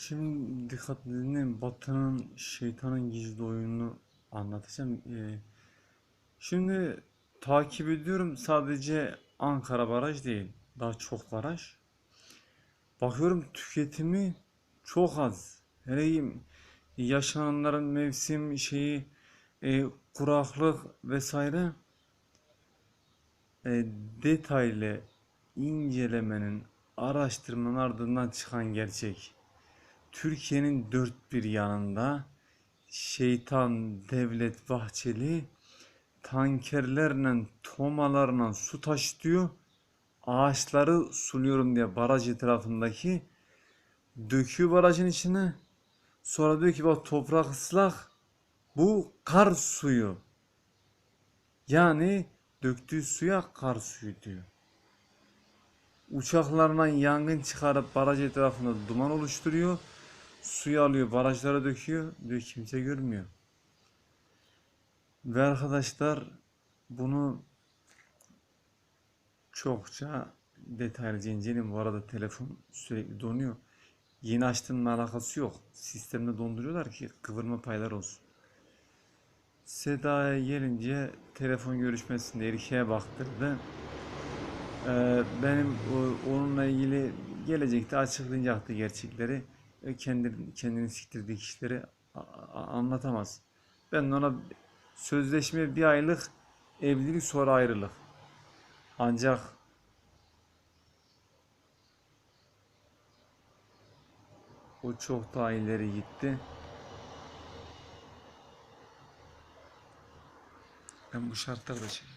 Şimdi dikkatli dinleyin. Batı'nın şeytanın gizli oyununu anlatacağım. Ee, şimdi takip ediyorum sadece Ankara baraj değil. Daha çok baraj. Bakıyorum tüketimi çok az. Hele yaşananların mevsim şeyi e, kuraklık vesaire e, detaylı incelemenin araştırmanın ardından çıkan gerçek. Türkiye'nin dört bir yanında şeytan Devlet Bahçeli tankerlerle, tomalarla su taşıtıyor. Ağaçları suluyorum diye baraj etrafındaki döküyor barajın içine. Sonra diyor ki bak toprak ıslak. Bu kar suyu. Yani döktüğü suya kar suyu diyor. Uçaklarla yangın çıkarıp baraj etrafında duman oluşturuyor. Suyu alıyor, barajlara döküyor. Diyor kimse görmüyor. Ve arkadaşlar bunu çokça detaylıca inceleyin. Bu arada telefon sürekli donuyor. Yeni açtığımla alakası yok. Sistemde donduruyorlar ki kıvırma paylar olsun. Seda'ya gelince telefon görüşmesinde erkeğe baktırdı. Ee, benim o- onunla ilgili gelecekte açıklayacaktı gerçekleri. E, Kendini, kendini siktirdiği a- anlatamaz. Ben ona sözleşme bir aylık evlilik sonra ayrılık. Ancak o çok daha ileri gitti. Ben bu şartlarda şey.